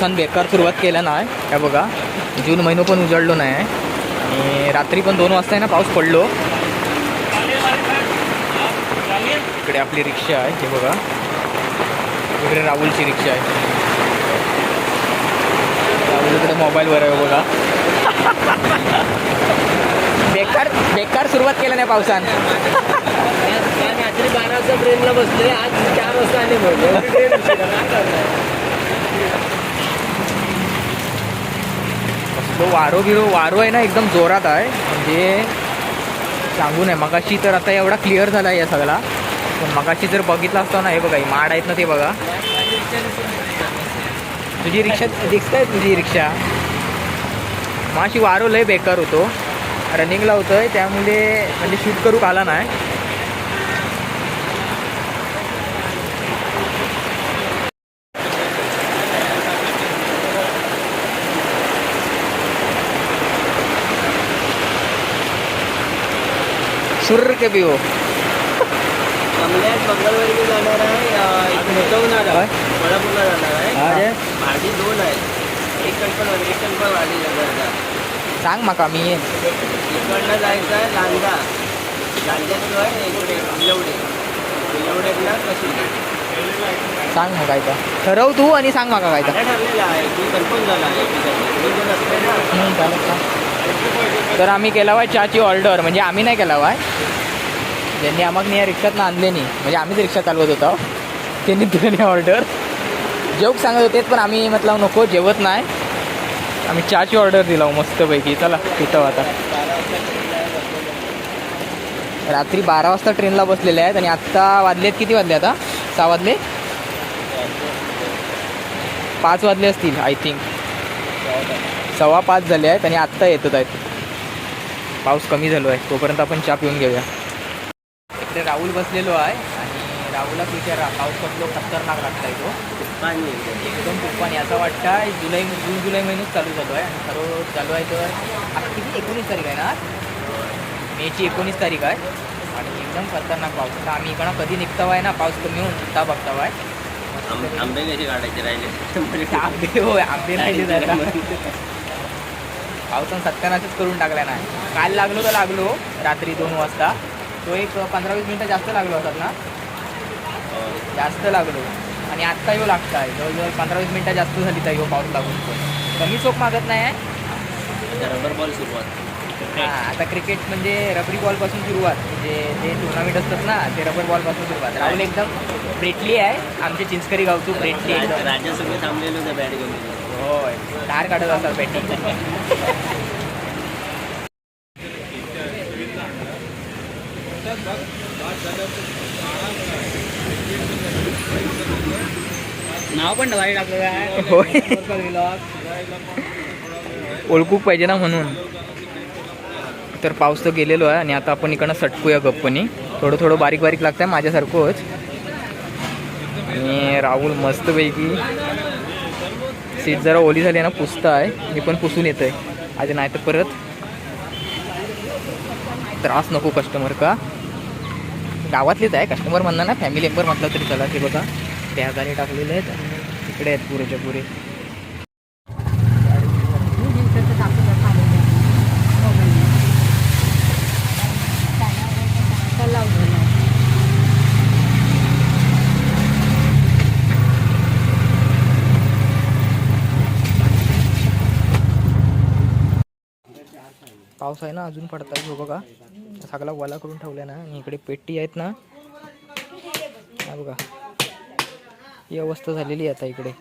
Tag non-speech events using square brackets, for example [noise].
पावसानं बेकार सुरुवात केल्या नाही. काय बघा जून महिनो पण उजळलो नाही. आणि रात्री पण दोन वाजता आहे ना पाऊस पडलो. इकडे आपली रिक्षा आहे हे बघा. इकडे राहुलची रिक्षा आहे. राहुल इकडे मोबाईलवर आहे बघा. बेकार बेकार सुरुवात केलं नाही पावसानं. रात्री बारा ट्रेनला बसले आज चार वाजता आले म्हणजे एवढी ट्रेन उशिरा, काय करणार? तो वारो बिरो वारो आहे ना एकदम जोरात आहे. म्हणजे सांगू नये मगाशी तर आता एवढा क्लिअर झाला आहे या सगळा. पण मगाशी जर बघितला असतो ना हे बघा माड आहेत ना ते बघा. तुझी रिक्षा दिसत आहे तुझी रिक्षा? माशी वारो लय बेकार होतो. रनिंगला होतोय त्यामुळे म्हणजे शूट करू आला नाही. सुर के पिओ कमल्यात मंगळवारी जाणार आहे होणार आहे? कोल्हापूरला जाणार हा। आहे रे. भाडी दोन आहेत एक कणपण एक कणपण भाडी नगरचा सांग माका मी येईन इकडनं जायचं आहे लांजा. आहे इकडे बिलवडे बिलवडेतला कशी? सांग मग काय ठरव तू आणि सांग माका काय ठरलेलं आहे की कन्फर्म झाला आहे की मी चालेल, सांग. तर आम्ही केला वाय चहाची ऑर्डर म्हणजे आम्ही नाही केला वाय ज्यांनी आम्हाला या रिक्षातनं आणले नाही म्हणजे आम्हीच रिक्षा चालवत होतो. त्यांनी दिलेली ऑर्डर. जोक सांगत होते पण आम्ही म्हटलं नको जेवत नाही. आम्ही चहाची ऑर्डर दिला हो मस्तपैकी. चला तिथं आता. रात्री बारा वाजता ट्रेनला बसलेले आहेत आणि आत्ता वाजलेत किती वाजले आता? सहा वाजले? पाच वाजले असतील आय थिंक सव्वा पाच झाले आहेत आणि आत्ता येतच आहेत. पाऊस कमी झालो आहे. तोपर्यंत आपण चहा पिऊन घेऊया. इकडे राहुल बसलेलो आहे आणि राहुलला विचारा पाऊस कसलो खतरनाक लागताय तो. पाणी एकदम तुफान याचा वाटतं आहे जुलै जून जुलै महिन्यात चालू झालो आहे. आणि खरं चालू आहे तर आता किती? एकोणीस तारीख आहे ना मेची एकोणीस तारीख आहे. आणि एकदम खतरनाक पाऊस. आता आम्ही इकडं कधी निघतावा आहे ना पाऊस कमी होऊन सुद्धा बघतावा आहे आंबे कसे काढायचे राहिले? आंबे होय आंबे [laughs] आता. पावसानं सत्यानाशच करून टाकला नाही. काल लागलो तर लागलो रात्री दोन वाजता. तो एक पंधरा वीस मिनटं जास्त लागलो असतात ना? जास्त लागलो. आणि आत्ता येऊ लागत आहे जवळजवळ पंधरा वीस मिनटं जास्त झाली तर येऊ पाऊस लागून. कमी चोख मागत नाही आहे? रबर बॉल सुरुवात. आता क्रिकेट म्हणजे रबरी बॉलपासून सुरुवात. म्हणजे जे टुर्नामेंट असतात ना ते रबर बॉलपासून सुरुवात. राहुल एकदम ब्रेटली आहे. आमचे चिंचकरी गावचू ब्रेटली एकदम. राजा सगळे थांबलेले होते बॅट घेऊन. होय. धार काढत असतात बॅटिंग नाव पण भारी टाकलेलं आहे. होय. ओळखूक पाहिजे ना म्हणून. तर पाऊस तर गेलेलो आहे आणि आता आपण इकडनं सटकूया गप्पनी. थोडं थोडं बारीक बारीक लागतं आहे माझ्यासारखंच. आणि राहुल मस्तपैकी सीट जरा ओली झाली आहे ना पुसता आहे मी पण पुसून येतं आहे आज नाही तर परत. त्रास नको कस्टमर का गावातलेच आहे कस्टमर म्हणणार ना फॅमिली मेंबर म्हटलं तरी चला ते बघा. त्या गाडी टाकलेले आहेत आणि इकडे आहेत पुरेच्या पुरे. पाऊस आहे ना अजून पडतात हो बघा. सगळा वला करून ठेवला ना. आणि इकडे पेटी आहेत ना. बघा. ही अवस्था झालेली आहे आता इकडे.